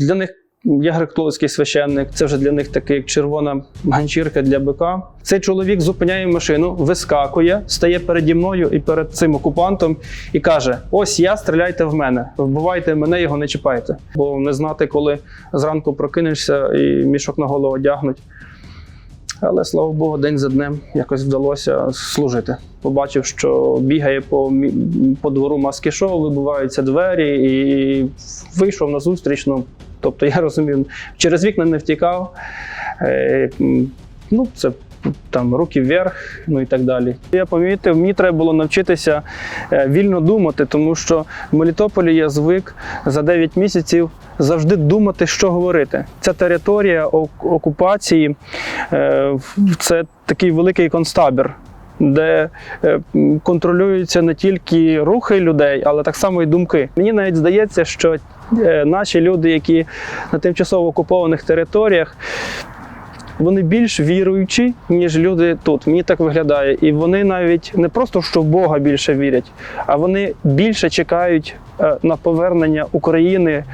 Для них я греко-католицький священник, це вже для них таке як червона ганчірка для бика. Цей чоловік зупиняє машину, вискакує, стає переді мною і перед цим окупантом і каже: Ось я, стріляйте в мене, вбивайте мене, його не чіпайте. Бо не знати, коли зранку прокинешся і мішок на голову одягнуть. Але слава Богу, день за днем якось вдалося служити. Побачив, що бігає по, по двору маски шоу, вибиваються двері, і вийшов на зустріч. Тобто, я розумію, через вікна не втікав. Е, ну, це там руки вверх, ну і так далі. Я помітив, мені треба було навчитися е, вільно думати, тому що в Мелітополі я звик за 9 місяців завжди думати, що говорити. Ця територія окупації е, це такий великий концтабір. Де е, контролюються не тільки рухи людей, але так само і думки. Мені навіть здається, що е, наші люди, які на тимчасово окупованих територіях, вони більш віруючі, ніж люди тут. Мені так виглядає. І вони навіть не просто що в Бога більше вірять, а вони більше чекають е, на повернення України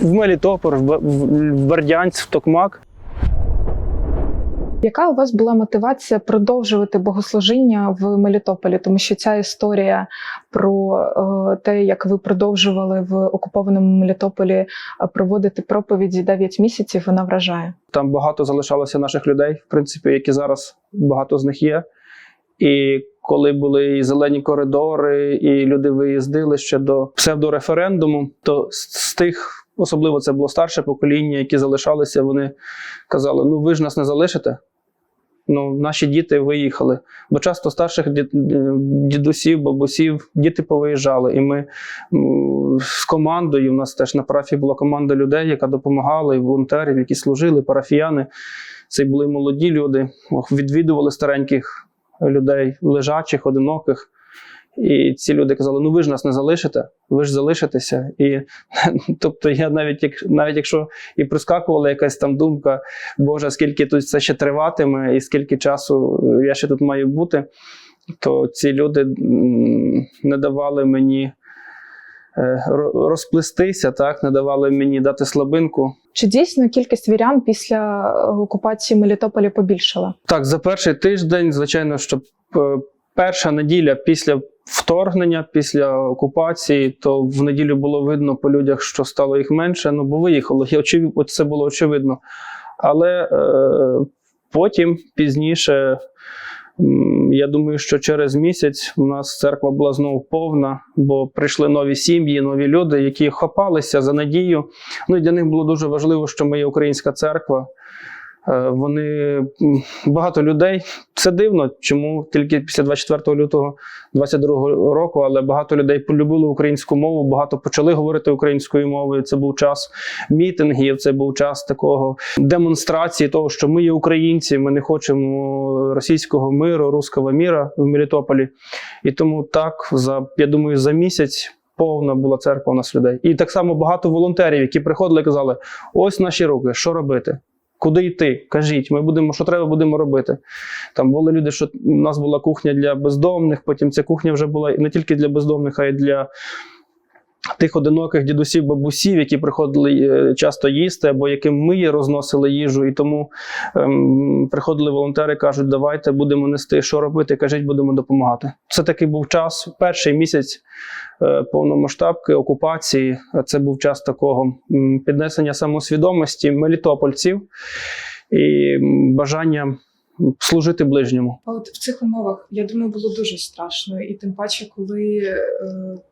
в Мелітополь, в, в Бердянськ, в Токмак. Яка у вас була мотивація продовжувати богослужіння в Мелітополі? Тому що ця історія про е, те, як ви продовжували в окупованому Мелітополі е, проводити проповіді 9 місяців, вона вражає. Там багато залишалося наших людей, в принципі, які зараз багато з них є. І коли були і зелені коридори, і люди виїздили ще до псевдореферендуму, то з, з тих, особливо це було старше покоління, які залишалися, вони казали: ну ви ж нас не залишите. Ну, наші діти виїхали. Бо часто старших дідусів, бабусів, діти повиїжджали. І ми з командою, у нас теж на парафії була команда людей, яка допомагала, і волонтерів, які служили, парафіяни. Це були молоді люди, відвідували стареньких людей, лежачих, одиноких. І ці люди казали: ну ви ж нас не залишите, ви ж залишитеся. І тобто, я навіть як навіть якщо і прискакувала якась там думка, Боже, скільки тут це ще триватиме, і скільки часу я ще тут маю бути, то ці люди не давали мені е, розплестися, так, не давали мені дати слабинку. Чи дійсно кількість вірян після е, окупації Мелітополя побільшала? Так, за перший тиждень, звичайно, що е, перша неділя після вторгнення, після окупації, то в неділю було видно по людях, що стало їх менше. Ну, бо виїхало. Це було очевидно. Але е, потім, пізніше, я думаю, що через місяць у нас церква була знову повна, бо прийшли нові сім'ї, нові люди, які хапалися за надію. Ну і для них було дуже важливо, що ми є українська церква. Е, Вони багато людей. Це дивно, чому тільки після 24 лютого 22 року, але багато людей полюбили українську мову, багато почали говорити українською мовою. Це був час мітингів, це був час такого демонстрації того, що ми є українці, ми не хочемо російського миру, руського міра в Мелітополі. І тому так, за я думаю, за місяць. Повна була церква у нас людей. І так само багато волонтерів, які приходили казали: ось наші руки, що робити? Куди йти? Кажіть, ми будемо, що треба, будемо робити. Там були люди, що у нас була кухня для бездомних, потім ця кухня вже була не тільки для бездомних, а й для тих одиноких дідусів, бабусів, які приходили е, часто їсти, або яким ми розносили їжу. І тому ем, приходили волонтери, кажуть, давайте будемо нести, що робити, кажіть, будемо допомагати. Це такий був час, перший місяць е, повномасштабки окупації. Це був час такого піднесення самосвідомості мелітопольців і бажання служити ближньому. А от в цих умовах, я думаю, було дуже страшно. І тим паче, коли е,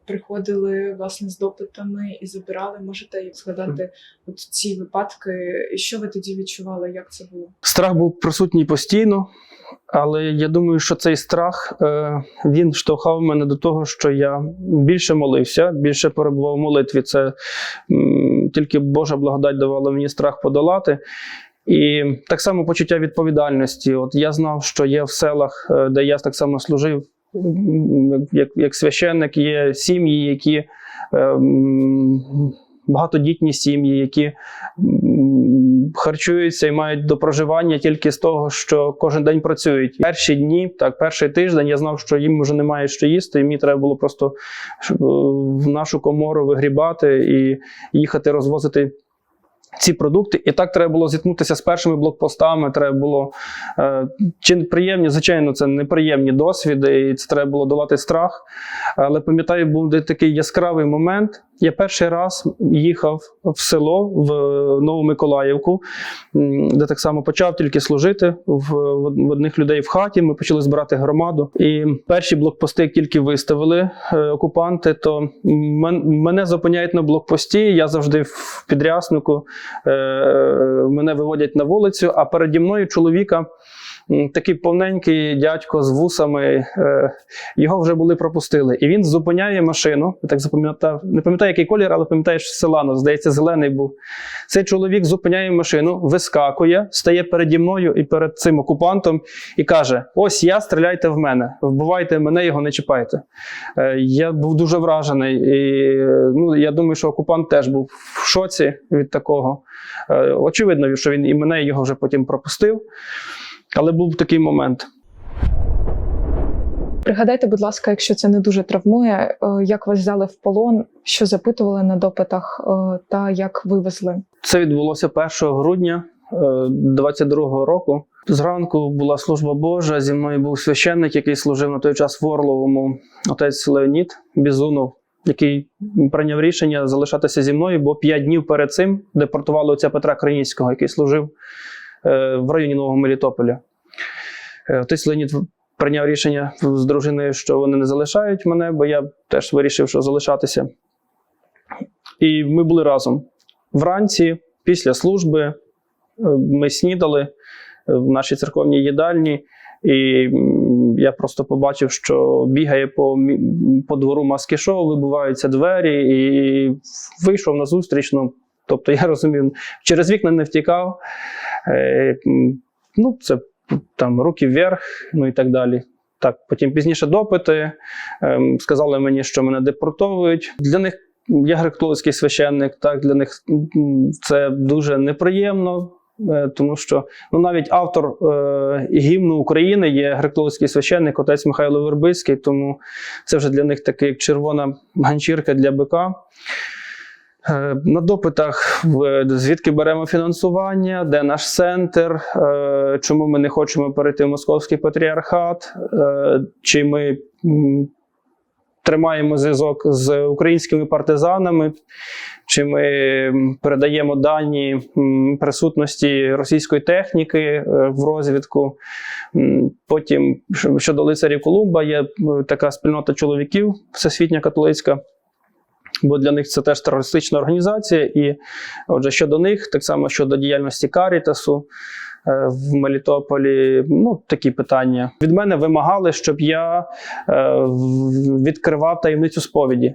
приходили власне з допитами і забирали, можете як згадати от ці випадки, що ви тоді відчували, як це було? Страх був присутній постійно, але я думаю, що цей страх е, він штовхав мене до того, що я більше молився, більше перебував в молитві. Це м, тільки Божа благодать давала мені страх подолати. І так само почуття відповідальності. От я знав, що є в селах, е, де я так само служив, як, як священник, є сім'ї, які е, багатодітні сім'ї, які харчуються і мають до проживання тільки з того, що кожен день працюють. Перші дні, так, перший тиждень я знав, що їм вже немає що їсти, і мені треба було просто е, в нашу комору вигрібати і їхати розвозити. Ці продукти, і так треба було зіткнутися з першими блокпостами. Треба було е, чи приємні, звичайно, це неприємні досвіди, і це треба було долати страх. Але пам'ятаю, був такий яскравий момент. Я перший раз їхав в село в Новомиколаївку, м, де так само почав тільки служити в, в одних людей в хаті. Ми почали збирати громаду. І перші блокпости, як тільки виставили е, окупанти, то мен- мене зупиняють на блокпості. Я завжди в підряснику. Е, мене виводять на вулицю, а переді мною чоловіка. Такий повненький дядько з вусами, е, його вже були пропустили. І він зупиняє машину. Так запам'ятав, не пам'ятаю, який колір, але пам'ятаю, що Селано, здається, зелений був. Цей чоловік зупиняє машину, вискакує, стає переді мною і перед цим окупантом і каже: Ось я, стріляйте в мене, вбивайте мене, його не чіпайте. Е, Я був дуже вражений. І ну, я думаю, що окупант теж був в шоці від такого. Е, Очевидно, що він і мене його вже потім пропустив. Але був такий момент. Пригадайте, будь ласка, якщо це не дуже травмує, е, як вас взяли в полон, що запитували на допитах е, та як вивезли? Це відбулося 1 грудня 22-го року. Зранку була служба Божа. Зі мною був священник, який служив на той час в Орловому, отець Леонід Бізунов, який прийняв рішення залишатися зі мною, бо п'ять днів перед цим депортували отця Петра Криніцького, який служив е, в районі Нового Мелітополя. Е, Отець Леонід прийняв рішення з дружиною, що вони не залишають мене, бо я теж вирішив, що залишатися. І ми були разом. Вранці, після служби, е, ми снідали е, в нашій церковній їдальні, і я просто побачив, що бігає по, по двору маски шоу, вибиваються двері, і вийшов на зустріч. Ну, тобто, я розумів, через вікна не втікав. Е, ну, це там руки вверх, ну і так далі. Так, потім пізніше допити. Ем, сказали мені, що мене депортовують. Для них я греко-католицький священник, так для них це дуже неприємно, е, тому що ну, навіть автор е, гімну України є греко-католицький священник, отець Михайло Вербицький, тому це вже для них така як червона ганчірка для бика. Е, На допитах звідки беремо фінансування, де наш центр, е, чому ми не хочемо перейти в московський патріархат, е, чи ми тримаємо зв'язок з українськими партизанами, чи ми передаємо дані присутності російської техніки в розвідку. Потім щодо лицарів Колумба є така спільнота чоловіків, всесвітня католицька. Бо для них це теж терористична організація, і отже, щодо них, так само щодо діяльності Карітасу е, в Мелітополі, ну такі питання. Від мене вимагали, щоб я е, відкривав таємницю сповіді.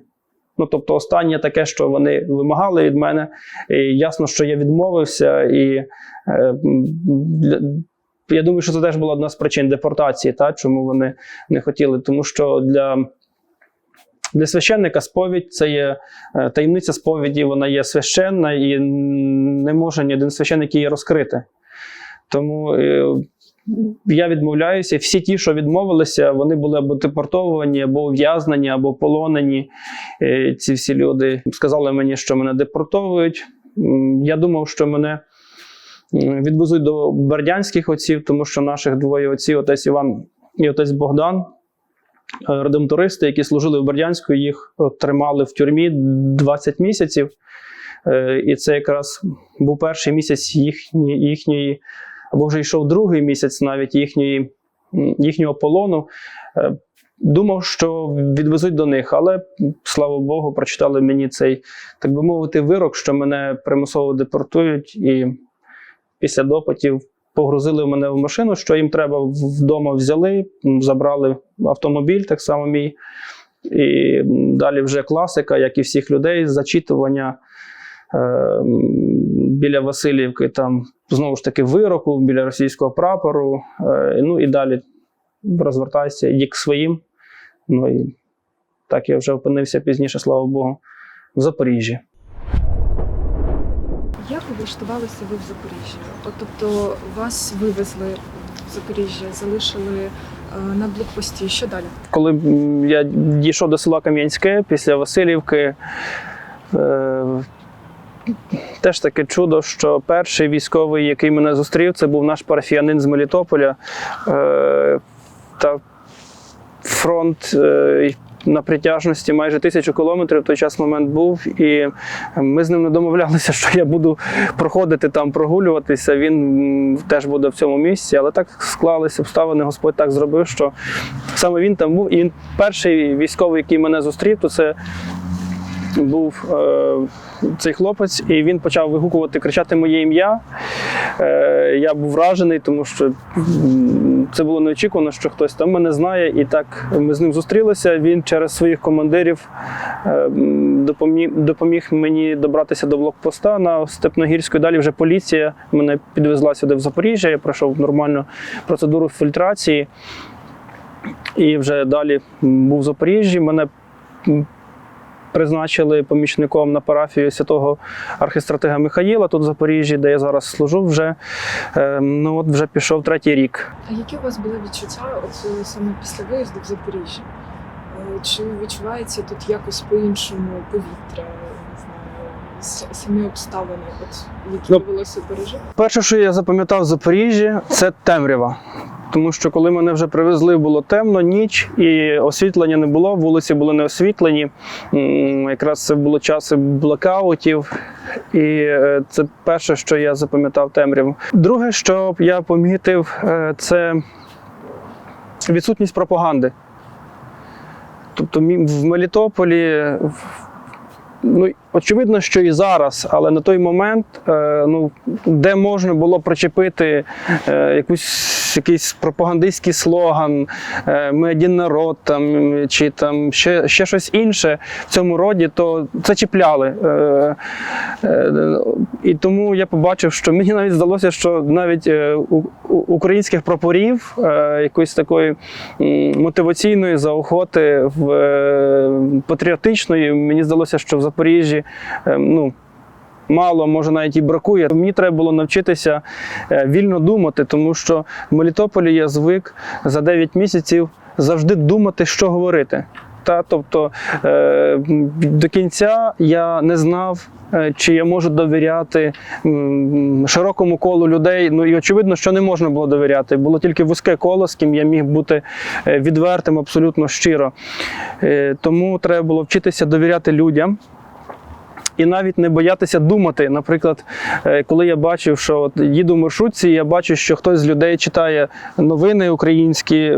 Ну, тобто, останнє таке, що вони вимагали від мене, і ясно, що я відмовився, і е, я думаю, що це теж була одна з причин депортації, та, чому вони не хотіли. Тому що для, для священника сповідь це є е, таємниця сповіді, вона є священна і не може ні один священник її розкрити. Тому е, я відмовляюся. Всі ті, що відмовилися, вони були або депортовані, або ув'язнені, або полонені. Е, Ці всі люди сказали мені, що мене депортовують. Я думав, що мене відвезуть до бердянських отців, тому що наших двоє отців, отець Іван і отець Богдан, редемтористи, які служили в Бердянську, їх е, тримали в тюрмі 20 місяців. Е, І це якраз був перший місяць їхні, їхньої, або вже йшов другий місяць навіть їхньої, їхнього полону. Е, Думав, що відвезуть до них, але слава Богу, прочитали мені цей, так би мовити, вирок, що мене примусово депортують, і після допитів погрузили мене в машину, що їм треба вдома взяли, забрали автомобіль, так само мій. І далі вже класика, як і всіх людей, зачитування е, біля Васильівки, там знову ж таки вироку, біля російського прапору. Е, ну і далі розвертайся, йди к своїм. Ну і так я вже опинився пізніше, слава Богу, в Запоріжжі. Як ви в Запоріжжі? От, тобто вас вивезли в Запоріжжя, залишили е, на блокпості. Що далі? Коли я дійшов до села Кам'янське після Васильівки, е, теж таке чудо, що перший військовий, який мене зустрів, це був наш парафіянин з Мелітополя. Е, та фронт е, на притяжності майже тисячу кілометрів в той час момент був, і ми з ним не домовлялися, що я буду проходити там, прогулюватися. Він теж буде в цьому місці, але так склалися обставини. Господь так зробив, що саме він там був. І він перший військовий, який мене зустрів, то це був е, цей хлопець, і він почав вигукувати, кричати моє ім'я. Е, я був вражений, тому що це було неочікувано, що хтось там мене знає. І так ми з ним зустрілися. Він через своїх командирів е, допоміг, допоміг мені добратися до блокпоста на Степногірську. Далі вже поліція мене підвезла сюди в Запоріжжя. Я пройшов нормальну процедуру фільтрації. І вже далі був в Запоріжжі. Мене призначили помічником на парафію святого архістратига Михаїла тут в Запоріжжі, де я зараз служу вже. Е, Ну от вже пішов третій рік. А які у вас були відчуття от е, саме після виїзду в Запоріжжя? Е, Чи відчувається тут якось по-іншому повітря? Самі обставини, от які Ну, довелося пережити? Перше, що я запам'ятав в Запоріжжі, це темрява. Тому що коли мене вже привезли, було темно, ніч, і освітлення не було, вулиці були не освітлені. Якраз це було часи блекаутів. І е, це перше, що я запам'ятав темряву. Друге, що я помітив, е, це відсутність пропаганди. Тобто в Мелітополі ну, очевидно, що і зараз, але на той момент, е, ну, де можна було причепити е, якусь, якийсь пропагандистський слоган, е, ми один народ там, чи там ще, ще щось інше в цьому роді, то це чіпляли. І тому я побачив, що мені навіть здалося, що навіть українських прапорів, якоїсь такої мотиваційної заохоти в патріотичної, мені здалося, що в Запоріжжі е, ну, мало, може навіть і бракує. Мені треба було навчитися е, вільно думати, тому що в Мелітополі я звик за 9 місяців завжди думати, що говорити. Та, тобто е, до кінця я не знав, чи я можу довіряти широкому колу людей. Ну і очевидно, що не можна було довіряти. Було тільки вузьке коло, з ким я міг бути відвертим, абсолютно щиро. Тому треба було вчитися довіряти людям. І навіть не боятися думати. Наприклад, е, коли я бачив, що от їду в маршрутці, я бачу, що хтось з людей читає новини українські.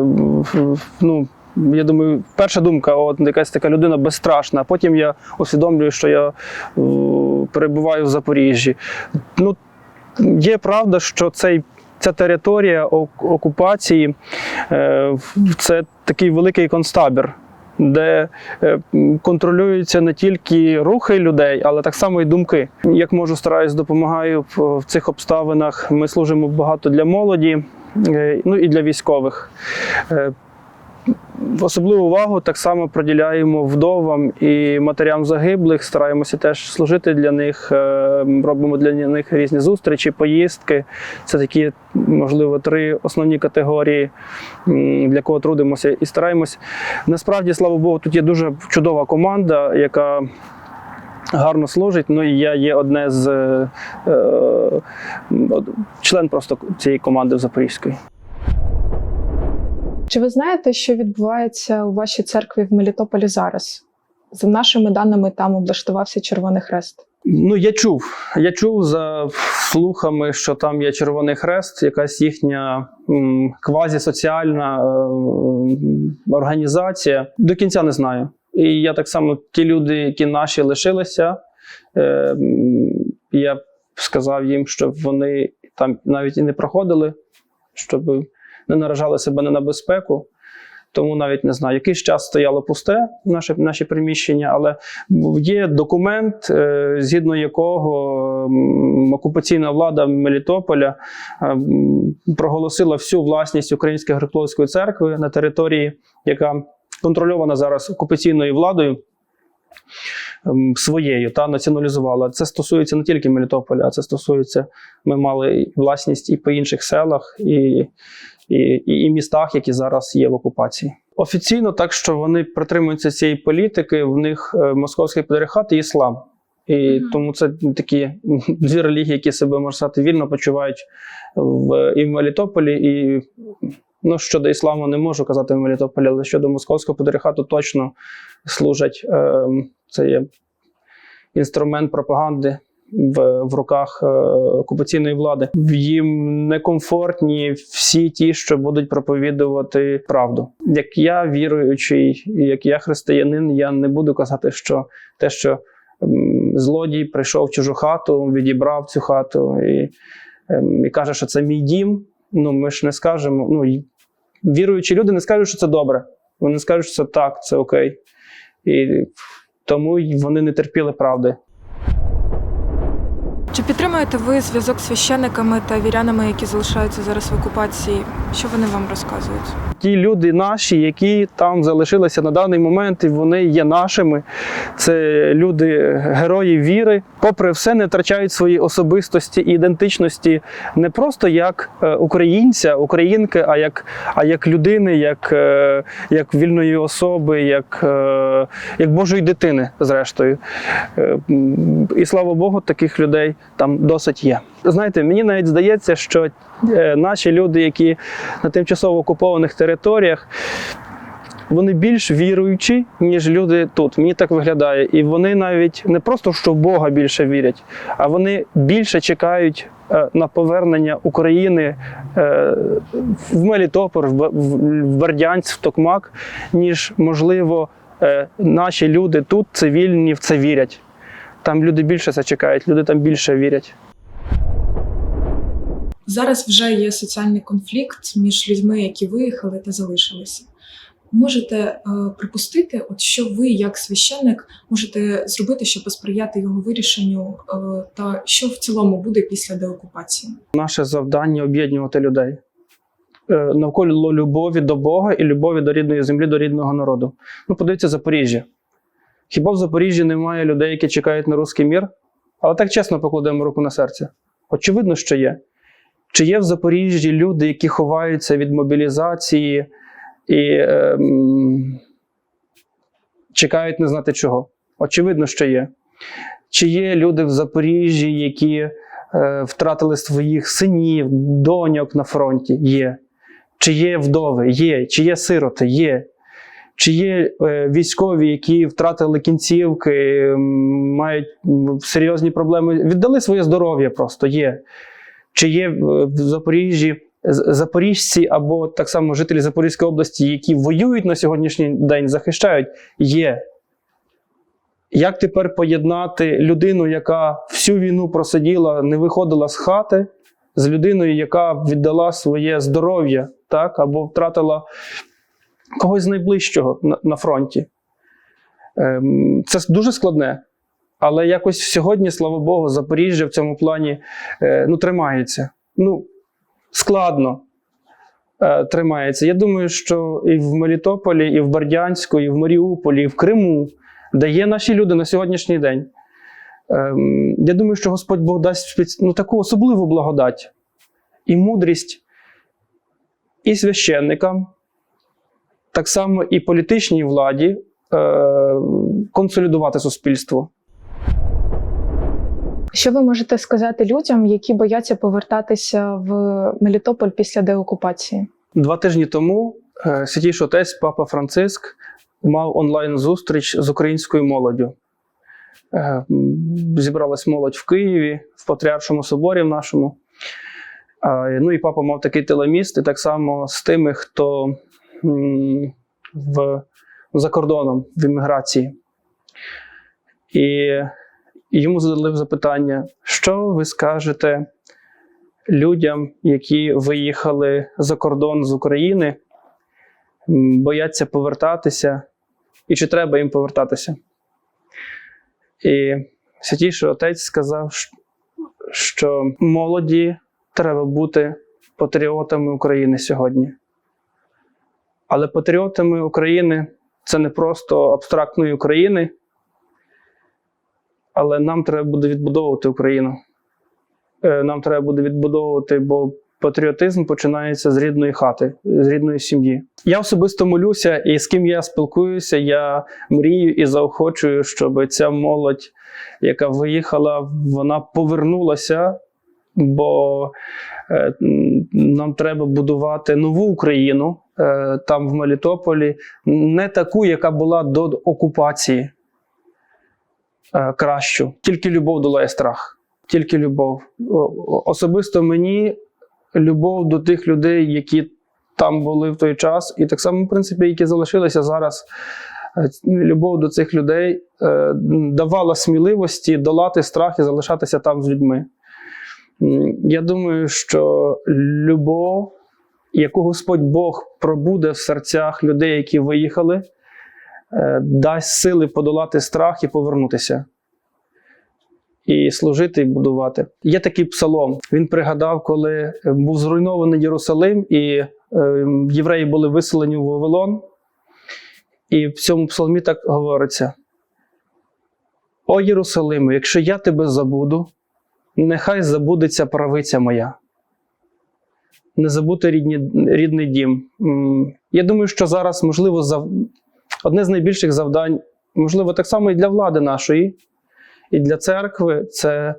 Ну, я думаю, перша думка, от якась така людина безстрашна. А потім я усвідомлюю, що я перебуваю в Запоріжжі. Ну, є правда, що цей. Ця територія окупації е, це такий великий концтабір, де е, контролюються не тільки рухи людей, але так само і думки. Як можу, стараюсь, допомагаю в, цих обставинах. Ми служимо багато для молоді, е, ну і для військових. Особливу увагу так само приділяємо вдовам і матерям загиблих. Стараємося теж служити для них, е, робимо для них різні зустрічі, поїздки. Це такі, можливо, три основні категорії, для кого трудимося і стараємось. Насправді, слава Богу, тут є дуже чудова команда, яка гарно служить. Ну і я є одне з е, е, член просто цієї команди в Запорізької. Чи ви знаєте, що відбувається у вашій церкві в Мелітополі зараз? За нашими даними, там облаштувався Червоний Хрест. Ну, я чув. Я чув за слухами, що там є Червоний Хрест, якась їхня квазісоціальна е, організація. До кінця не знаю. І я так само, ті люди, які наші лишилися, е, я сказав їм, щоб вони там навіть і не проходили, щоб не наражали себе не на безпеку. Тому навіть не знаю, якийсь час стояло пусте наше, наше приміщення, але є документ, е, згідно якого окупаційна влада Мелітополя е, проголосила всю власність Української греко-католицької церкви на території, яка контрольована зараз окупаційною владою. Ем, своєю та націоналізували. Це стосується не тільки Мелітополя, а це стосується. Ми мали власність і по інших селах, і, і, і, і містах, які зараз є в окупації. Офіційно так, що вони притримуються цієї політики, в них е, московський патріархат і іслам. І Мгм. тому це такі дві релігії, які себе можна сказати, вільно почувають в і в Мелітополі. І ну, щодо ісламу не можу казати в Мелітополі, але щодо московського патріархату точно служать. Е, це є інструмент пропаганди в, в руках е, окупаційної влади. Їм некомфортні всі ті, що будуть проповідувати правду. Як я віруючий, як я християнин, я не буду казати, що те, що м, злодій прийшов в чужу хату, відібрав цю хату і, ем, і каже, що це мій дім. Ну, ми ж не скажемо. Ну, віруючі люди не скажуть, що це добре. Вони скажуть, що це так, це окей. І тому вони не терпіли правди. Чи підтримуєте ви зв'язок з священниками та вірянами, які залишаються зараз в окупації? Що вони вам розказують? Ті люди наші, які там залишилися на даний момент, і вони є нашими. Це люди, герої віри, попри все, не втрачають свої особистості і ідентичності не просто як е, українця, українки, а як, а як людини, як, е, як вільної особи, як, е, як Божої дитини, зрештою. І слава Богу, таких людей там досить є. Знаєте, мені навіть здається, що е, наші люди, які на тимчасово окупованих територіях, вони більш віруючі, ніж люди тут. Мені так виглядає. І вони навіть не просто що в Бога більше вірять, а вони більше чекають е, на повернення України е, в Мелітополь, в Бердянськ, в Токмак, ніж, можливо, наші люди тут цивільні в це вірять. Там люди більше це чекають, люди там більше вірять. Зараз вже є соціальний конфлікт між людьми, які виїхали та залишилися. Можете е, припустити, от що ви, як священник, можете зробити, щоб посприяти його вирішенню, е, та що в цілому буде після деокупації? Наше завдання об'єднувати людей е, навколо любові до Бога і любові до рідної землі, до рідного народу. Ну, подивіться Запоріжжя. Хіба в Запоріжжі немає людей, які чекають на русський мір? Але так чесно покладемо руку на серце. Очевидно, що є. Чи є в Запоріжжі люди, які ховаються від мобілізації і ем, чекають не знати чого? Очевидно, що є. Чи є люди в Запоріжжі, які е, втратили своїх синів, доньок на фронті? Є. Чи є вдови? Є. Чи є сироти? Є. Чи є е, військові, які втратили кінцівки, мають серйозні проблеми, віддали своє здоров'я просто є. Чи є в Запоріжжі запоріжці або так само жителі Запорізької області, які воюють на сьогоднішній день, захищають? Є. Як тепер поєднати людину, яка всю війну просиділа, не виходила з хати, з людиною, яка віддала своє здоров'я, так, або втратила когось з найближчого на, на фронті? Ем, це дуже складне. Але якось сьогодні, слава Богу, Запоріжжя в цьому плані е, ну, тримається. Ну, складно е, тримається. Я думаю, що і в Мелітополі, і в Бердянську, і в Маріуполі, і в Криму, де є наші люди на сьогоднішній день. Ем, я думаю, що Господь Бог дасть ну, таку особливу благодать і мудрість і священникам, так само і політичній владі е, консолідувати суспільство. Що ви можете сказати людям, які бояться повертатися в Мелітополь після деокупації? Два тижні тому е, святійший отець Папа Франциск мав онлайн-зустріч з українською молоддю. Е, Зібралась молодь в Києві, в Патріаршому соборі в нашому. Ну і папа мав такий телеміст, і так само з тими, хто в, за кордоном в імміграції. І йому задали запитання, що ви скажете людям, які виїхали за кордон з України, бояться повертатися, і чи треба їм повертатися. І святіший отець сказав, що молоді треба бути патріотами України сьогодні. Але патріотами України це не просто абстрактної України, але нам треба буде відбудовувати Україну. Е, Нам треба буде відбудовувати, бо патріотизм починається з рідної хати, з рідної сім'ї. Я особисто молюся, і з ким я спілкуюся, я мрію і заохочую, щоб ця молодь, яка виїхала, вона повернулася, бо е, нам треба будувати нову Україну там в Мелітополі, не таку, яка була до окупації. е, Кращу. Тільки любов долає страх. Тільки любов. Особисто мені любов до тих людей, які там були в той час, і так само, в принципі, які залишилися зараз. Е, Любов до цих людей е, давала сміливості долати страх і залишатися там з людьми. Я думаю, що любов, яку Господь Бог пробуде в серцях людей, які виїхали, е, дасть сили подолати страх і повернутися. І служити, і будувати. Є такий псалом. Він пригадав, коли е, був зруйнований Єрусалим, і е, євреї були виселені в Вавилон. І в цьому псалмі так говориться: О Єрусалиме, якщо я тебе забуду, нехай забудеться правиця моя. Не забути рідні, рідний дім. Я думаю, що зараз, можливо, зав... одне з найбільших завдань, можливо, так само і для влади нашої, і для церкви це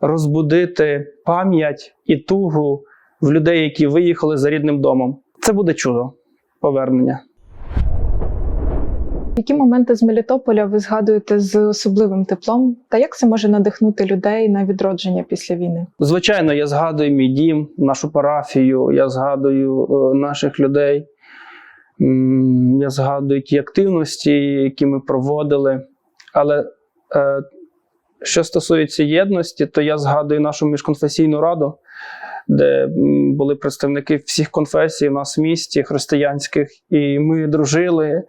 розбудити пам'ять і тугу в людей, які виїхали за рідним домом. Це буде чудо повернення. Які моменти з Мелітополя ви згадуєте з особливим теплом? Та як це може надихнути людей на відродження після війни? Звичайно, я згадую мій дім, нашу парафію, я згадую е, наших людей. Я згадую ті активності, які ми проводили. Але е, що стосується єдності, то я згадую нашу міжконфесійну раду, де були представники всіх конфесій у нас в місті, християнських, і ми дружили.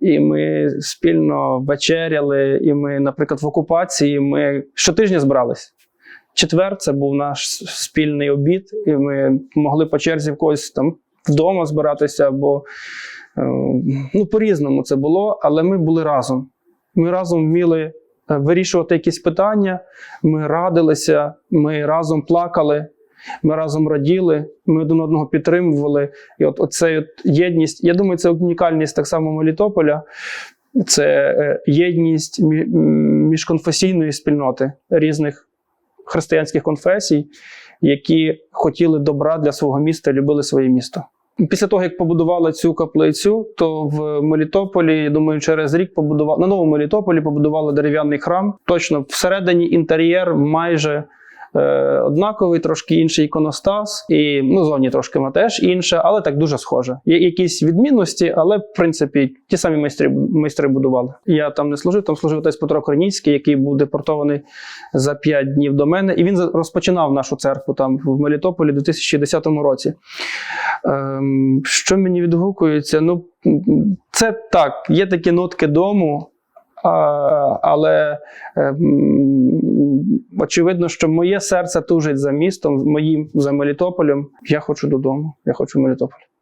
І ми спільно вечеряли, і ми, наприклад, в окупації ми щотижня збирались. Четвер це був наш спільний обід, і ми могли по черзі в когось там вдома збиратися, або е, ну, по-різному це було, але ми були разом. Ми разом вміли е, вирішувати якісь питання, ми радилися, ми разом плакали, ми разом раділи, ми один одного підтримували. І от оцей от єдність, я думаю, це унікальність так само Мелітополя. Це е, єдність міжконфесійної спільноти різних християнських конфесій, які хотіли добра для свого міста, любили своє місто. Після того, як побудували цю каплицю, то в Мелітополі, я думаю, через рік побудували на новому Мелітополі побудували дерев'яний храм. Точно всередині інтер'єр майже однаковий, трошки інший іконостас, і ну, зовні трошки теж інше, але так дуже схоже. Є якісь відмінності, але в принципі ті самі майстри, майстри будували. Я там не служив, там служив отець Петро Корніцький, який був депортований за 5 днів до мене, і він розпочинав нашу церкву там в Мелітополі у 2010 році. Ем, що мені відгукується? Ну, це так, є такі нотки дому. Але е, очевидно, що моє серце тужить за містом, моїм за Мелітополем. Я хочу додому. Я хочу Мелітополь.